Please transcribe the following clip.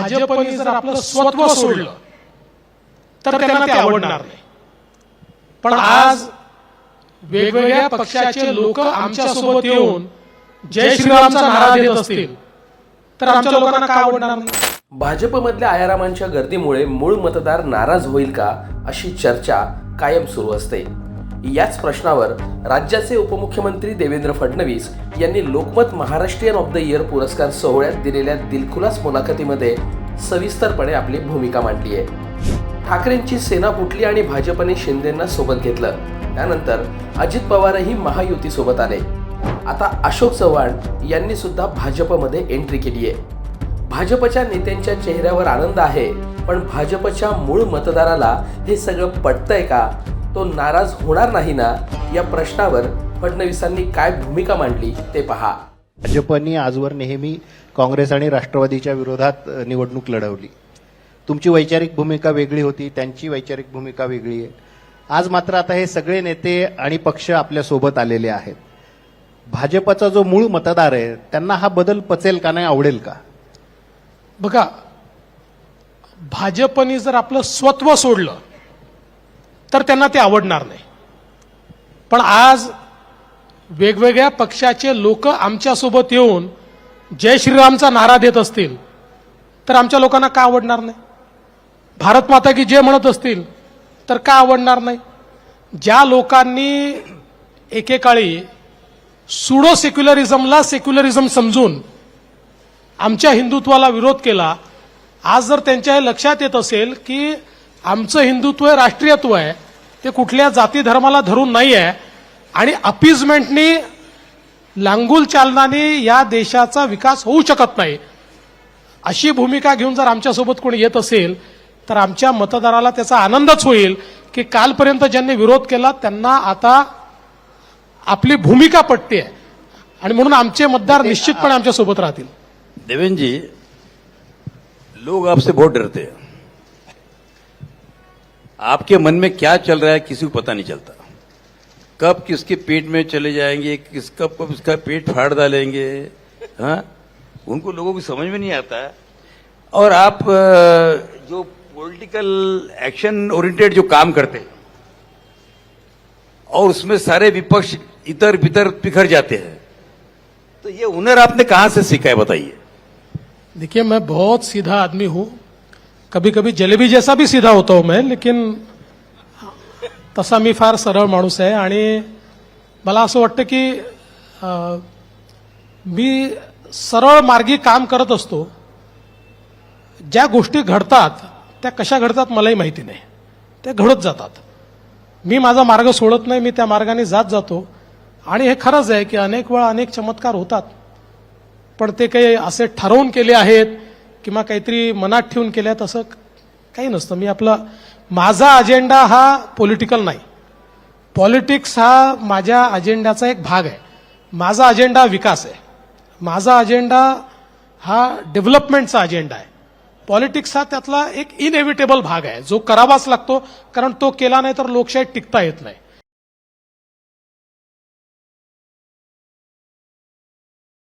भाजपने जर आपलं स्वत्व सोडलं तर त्यांना ते आवडणार नाही. पण आज वेगवेगळ्या पक्षाचे लोक आमच्यासोबत येऊन जय श्रीरामचा नारा देत असतील तर आमच्या लोकांना काय आवडणार नाही? भाजपमधल्या आयारामांच्या गर्दीमुळे मूळ मतदार नाराज होईल का अशी चर्चा कायम सुरू असते. याच प्रश्नावर राज्याचे उपमुख्यमंत्री देवेंद्र फडणवीस यांनी Lokmat Maharashtrian of the year पुरस्कार सोहळ्यात दिलेल्या दिलखुलास मुलाखतीमध्ये सविस्तरपणे आपली भूमिका मांडली आहे. ठाकरेंची सेना फुटली आणि भाजपने शिंदेंना सोबत घेतलं. त्यानंतर अजित पवारही महायुती सोबत आले. आता अशोक चव्हाण यांनी सुद्धा भाजपमध्ये एंट्री केली आहे. भाजपच्या नेत्यांच्या चेहऱ्यावर आनंद आहे पण भाजपच्या मूळ मतदाराला हे सगळं पटतंय का? तो नाराज होणार नाही ना या प्रश्नावर फडणवीसांनी काय भूमिका मांडली ते पहा. भाजपनी आजवर नेहमी काँग्रेस आणि राष्ट्रवादीच्या विरोधात निवडणूक लढवली. तुमची वैचारिक भूमिका वेगळी होती त्यांची वैचारिक भूमिका वेगळी आहे. आज मात्र आता हे सगळे नेते आणि पक्ष आपल्यासोबत आलेले आहेत. भाजपचा जो मूळ मतदार आहे त्यांना हा बदल पचेल का नाही आवडेल का? बघा भाजपने जर आपलं स्वत्व सोडलं तर त्यांना ते आवडणार नाही. पण आज वेगवेगळ्या पक्षाचे लोक आमच्यासोबत येऊन जय श्रीरामचा नारा देत असतील तर आमच्या लोकांना का आवडणार नाही? भारत माता की जय म्हणत असतील तर का आवडणार नाही? ज्या लोकांनी एकेकाळी सुडो सेक्युलरिझमला सेक्युलरिझम समजून आमच्या हिंदुत्वाला विरोध केला आज जर त्यांच्या हे लक्षात येत असेल की आमचं हिंदुत्व हे राष्ट्रीयत्व आहे. ते कुठल्या जाती धर्माला धरून नाही आहे आणि अपिजमेंटनी लांगुल चालनाने या देशाचा विकास होऊ शकत नाही. अशी भूमिका घेऊन जर आमच्यासोबत कोणी येत असेल तर आमच्या मतदाराला त्याचा आनंदच होईल की कालपर्यंत ज्यांनी विरोध केला त्यांना आता आपली भूमिका पटते आणि म्हणून आमचे मतदार निश्चितपणे आमच्यासोबत राहतील. देवेंद्र जी लोग आपसे बहुत डरते हैं आपके मन में क्या चल रहा है किसी को पता नहीं चलता। कब किसके पेट में चले जाएँगे, किस कब कब उसका पेट फाड़ डालेंगे हाँ? उनको लोगों को समझ में नहीं आता। और आप जो पॉलिटिकल एक्शन ओरिएंटेड जो काम करते हैं, और उसमें सारे विपक्ष इधर बितर बिखर जाते हैं तो ये हुनर आपने कहाँ से सीखा है, बताइए? देखिए, मैं बहुत सीधा आदमी हूँ कभी कभी जलेबी जैसा भी सीधा होता हूं मैं लेकिन तसा मी फार सरळ माणूस आहे आणि मला असं वाटतं की मी सरळ मार्गी काम करत असतो. ज्या गोष्टी घडतात त्या कशा घडतात मलाही माहिती नाही. त्या घडत जातात. मी माझा मार्ग सोडत नाही मी त्या मार्गाने जात जातो. आणि हे खरंच आहे की अनेक वेळा अनेक चमत्कार होतात. पण ते काही असे ठरवून केले आहेत किंवा काहीतरी मनात ठेवून केल्यात असं काही नसतं. मी आपला माझा अजेंडा हा पॉलिटिकल नाही. पॉलिटिक्स हा माझ्या अजेंड्याचा एक भाग आहे. माझा अजेंडा विकास आहे. माझा अजेंडा हा डेव्हलपमेंटचा अजेंडा आहे. पॉलिटिक्स हा त्यातला एक इनएव्हिटेबल भाग आहे. जो करावाच लागतो कारण तो केला नाही तर लोकशाही टिकता येत नाही.